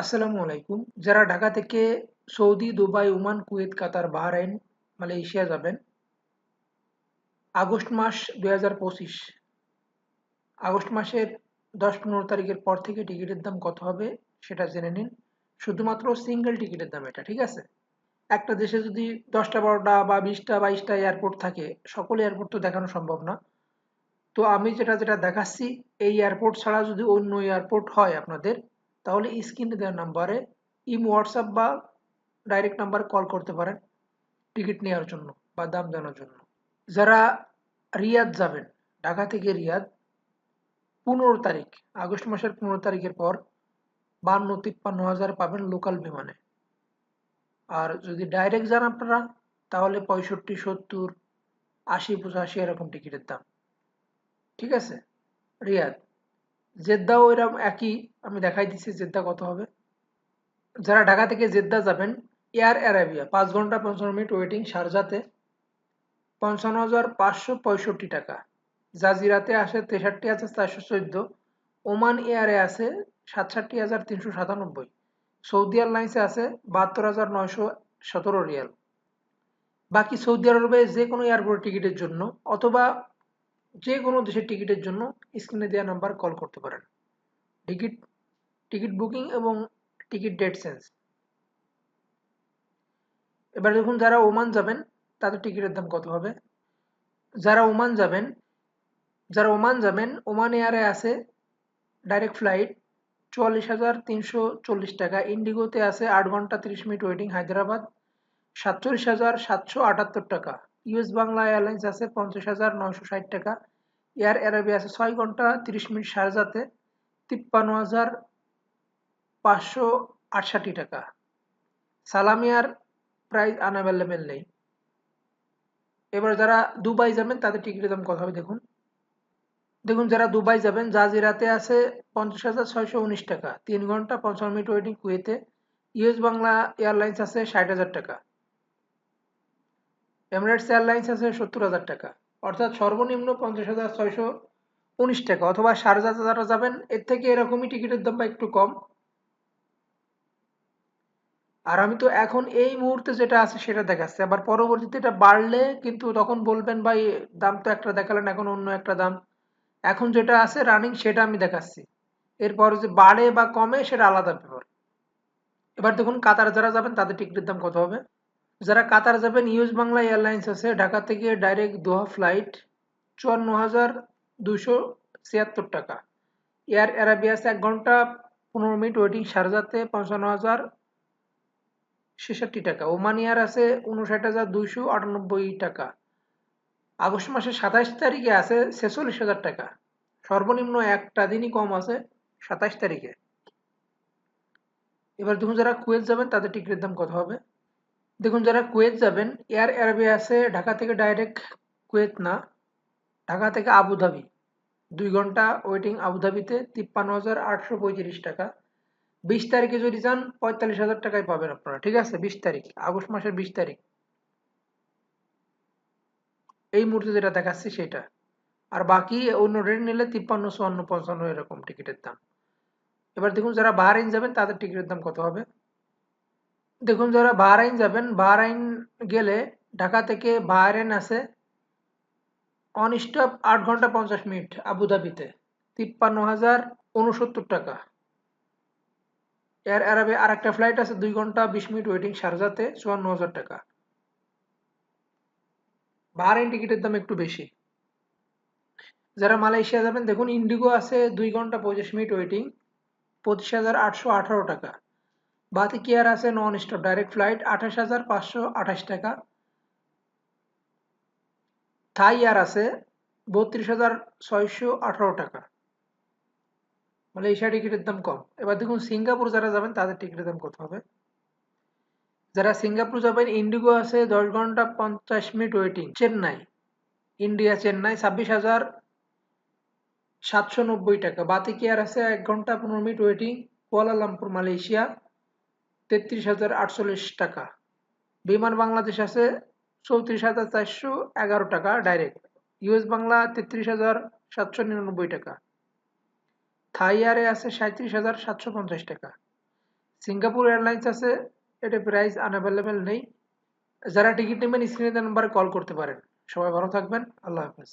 আসসালামু আলাইকুম। যারা ঢাকা থেকে Saudi, Dubai, Oman, Kuwait, Qatar, Bahrain, Malaysia যাবেন, আগস্ট মাস দু হাজার পঁচিশ। আগস্ট মাসের দশ পনেরো তারিখের পর থেকে টিকিটের দাম কত হবে সেটা জেনে নিন। শুধুমাত্র সিঙ্গেল টিকিটের দাম এটা, ঠিক আছে? একটা দেশে যদি দশটা, বারোটা বা বিশটা, বাইশটা এয়ারপোর্ট থাকে, সকল এয়ারপোর্ট তো দেখানো সম্ভব না। তো আমি যেটা যেটা দেখাচ্ছি, এই এয়ারপোর্ট ছাড়া যদি অন্য এয়ারপোর্ট হয় আপনাদের তাহলে স্ক্রিনে দেওয়া নাম্বারে ইম হোয়াটসঅ্যাপ বা ডাইরেক্ট নাম্বারে কল করতে পারেন টিকিট নেওয়ার জন্য বা দাম জানার জন্য। যারা রিয়াদ যাবেন, ঢাকা থেকে রিয়াদ, পনেরো তারিখ, আগস্ট মাসের পনেরো তারিখের পর বান্ন, তিপ্পান্ন হাজার পাবেন লোকাল বিমানে। আর যদি ডাইরেক্ট যান আপনারা, তাহলে পঁয়ষট্টি, সত্তর, আশি, পঁচাশি এরকম টিকিটের দাম। ঠিক আছে? রিয়াদ। জেদ্দাও এরকম একই, আমি দেখাই দিচ্ছি জেদ্দা কত হবে। যারা ঢাকা থেকে জেদ্দা যাবেন, এয়ার অ্যারাবিয়া, পাঁচ ঘণ্টা পঞ্চান্ন মিনিট ওয়েটিং শারজাতে পঞ্চান্ন হাজার পাঁচশো পঁয়ষট্টি টাকা। জাজিরাতে আসে তেষট্টি হাজার চারশো চোদ্দ, ওমান এয়ারে আছে সাতষট্টি হাজার তিনশো সাতানব্বই, সৌদি এয়ারলাইন্সে আছে বাহাত্তর হাজার নয়শো সতেরো রিয়াল। বাকি সৌদি আরবে যে কোনো এয়ারপোর্ট টিকিটের জন্য অথবা যে কোনো দেশের টিকিটের জন্য স্ক্রিনে দেওয়া নাম্বার কল করতে পারেন। টিকিট টিকিট বুকিং এবং টিকিট ডেট সেন্স এবার দেখুন যারা ওমান যাবেন, তাদের টিকিটের দাম কত হবে? যারা ওমান যাবেন, যারা ওমান যাবেন, ওমান এয়ারে আছে ডাইরেক্ট ফ্লাইট চুয়াল্লিশ হাজার তিনশো চল্লিশ টাকা, ইন্ডিগোতে আছে আট ঘণ্টা তিরিশ মিনিট ওয়েটিং হায়দ্রাবাদ সাতচল্লিশ হাজার সাতশো আটাত্তর টাকা। ইউএস বাংলা এয়ারলাইন্স আছে পঞ্চাশ হাজার নয়শো ষাট টাকা। এয়ার অ্যারাবিয়া আছে ছয় ঘণ্টা তিরিশ মিনিট শারজাতে তিপ্পান্ন হাজার পাঁচশো আটষট্টি টাকা। সালামিয়ার প্রাইস আনঅ্যাভেলেবেল নেই। এবার যারা দুবাই যাবেন, তাদের টিকিটের দাম কত হবে, দেখুন। দেখুন, যারা দুবাই যাবেন, জাজিরাতে আছে পঞ্চাশ হাজার ছয়শো উনিশ টাকা। তিন ঘণ্টা পঞ্চান্ন মিনিট ওয়েটিং কুয়েতে। ইউএস বাংলা এয়ারলাইন্স আছে ষাট হাজার টাকা। এমিরেটস এয়ারলাইন্স আছে সত্তর হাজার টাকা। অর্থাৎ সর্বনিম্ন পঞ্চাশ হাজার ছয়শো উনিশ টাকা অথবা শারজাতে যারা যাবেন, এর থেকে এরকমই টিকিটের দাম একটু কম। আর আমি তো এখন এই মুহূর্তে যেটা আছে সেটা দেখাচ্ছি। আবার পরবর্তীতে এটা বাড়লে কিন্তু তখন বলবেন, ভাই, দাম তো একটা দেখালেন, এখন অন্য একটা দাম। এখন যেটা আছে রানিং সেটা আমি দেখাচ্ছি। এরপর যে বাড়ে বা কমে সেটা আলাদা ব্যাপার। এবার দেখুন, কাতার যারা যাবেন, তাদের টিকিটের দাম কত হবে? যারা কাতার যাবেন, ইউএস বাংলা এয়ারলাইন্স আছে, ঢাকা থেকে ডাইরেক্ট দোহা ফ্লাইট চুয়ান্ন হাজার দুশো ছিয়াত্তর টাকা। এয়ার অ্যারাবিয়াস এক ঘণ্টা পনেরো মিনিট, ওয়েটিং সারজাতে পঞ্চান্ন হাজার ছেষট্টি টাকা। ওমান এয়ার আছে উনষাট হাজার দুইশো আটানব্বই টাকা। আগস্ট মাসের সাতাইশ তারিখে আছে ছেচল্লিশ হাজার টাকা। সর্বনিম্ন একটা দিনই কম আছে সাতাইশ তারিখে। এবার দেখুন যারা কুয়েত যাবেন, তাদের টিকিটের দাম কত হবে? দেখুন, যারা কুয়েত যাবেন, এয়ার অ্যারাবিয়া আছে, ঢাকা থেকে ডাইরেক্ট কুয়েত না, ঢাকা থেকে আবুধাবি। দুই ঘণ্টা ওয়েটিং আবুধাবিতে তিপ্পান্ন হাজার আটশো পঁয়ত্রিশ টাকা। বিশ তারিখে যদি যান পঁয়তাল্লিশ হাজার টাকায় পাবেন আপনারা, ঠিক আছে? বিশ তারিখ, আগস্ট মাসের বিশ তারিখ। এই মুহূর্তে যেটা দেখাচ্ছি সেটা। আর বাকি অন্য রেট নিলে তিপ্পান্ন, চুয়ান্ন, পঞ্চান্ন, এরকম টিকিটের দাম। এবার দেখুন, যারা বাহারাইন যাবেন, তাদের টিকিটের দাম কত হবে? দেখুন, যারা বাহারাইন যাবেন, বাহারাইন গেলে ঢাকা থেকে বাহারাইন আছে অন স্টপ আট ঘণ্টা পঞ্চাশ মিনিট আবুধাবিতে। তিপ্পান্ন হাজার উনসত্তর টাকা। এয়ার অ্যারাবে আর একটা ফ্লাইট আছে, দুই ঘণ্টা বিশ মিনিট ওয়েটিং শারজাতে চুয়ান্ন হাজার টাকা। বাহারাইন টিকিটের দাম একটু বেশি। যারা মালয়েশিয়া যাবেন, দেখুন, ইন্ডিগো আছে, দুই ঘণ্টা পঁচিশ মিনিট ওয়েটিং পঁচিশ হাজার আটশো আঠারো টাকা। বাতি কেয়ার আছে? নন স্টপ ডাইরেক্ট ফ্লাইট, আঠাশ হাজার পাঁচশো আঠাশ টাকা। থাই এয়ার আছে, বত্রিশ হাজার ছয়শো আঠারো টাকা। মালয়েশিয়া টিকিটের দাম কম। এবার দেখুন, সিঙ্গাপুর যারা যাবেন, তাদের টিকিটের দাম কত হবে? যারা সিঙ্গাপুর যাবেন, ইন্ডিগো আছে দশ ঘণ্টা পঞ্চাশ minute waiting Chennai, India, Chennai, ছাব্বিশ হাজার সাতশো নব্বই টাকা। বাতিক এয়ার আছে? এক ঘণ্টা পনেরো মিনিট ওয়েটিং কুয়ালালামপুর, মালয়েশিয়া। তেত্রিশ হাজার আটচল্লিশ টাকা। বিমান বাংলাদেশ আছে চৌত্রিশ হাজার চারশো এগারো টাকা ডাইরেক্ট ইউএস বাংলা তেত্রিশ হাজার সাতশো নিরানব্বই টাকা। থাই এয়ারে আছে সাঁত্রিশ হাজার সাতশো পঞ্চাশ টাকা। সিঙ্গাপুর এয়ারলাইন্স আছে এটা প্রাইস আনঅ্যাভেলেবেল নেই। যারা টিকিট নেবেন স্ক্রিনে নাম্বারে কল করতে পারেন। সবাই ভালো থাকবেন, আল্লাহ হাফেজ।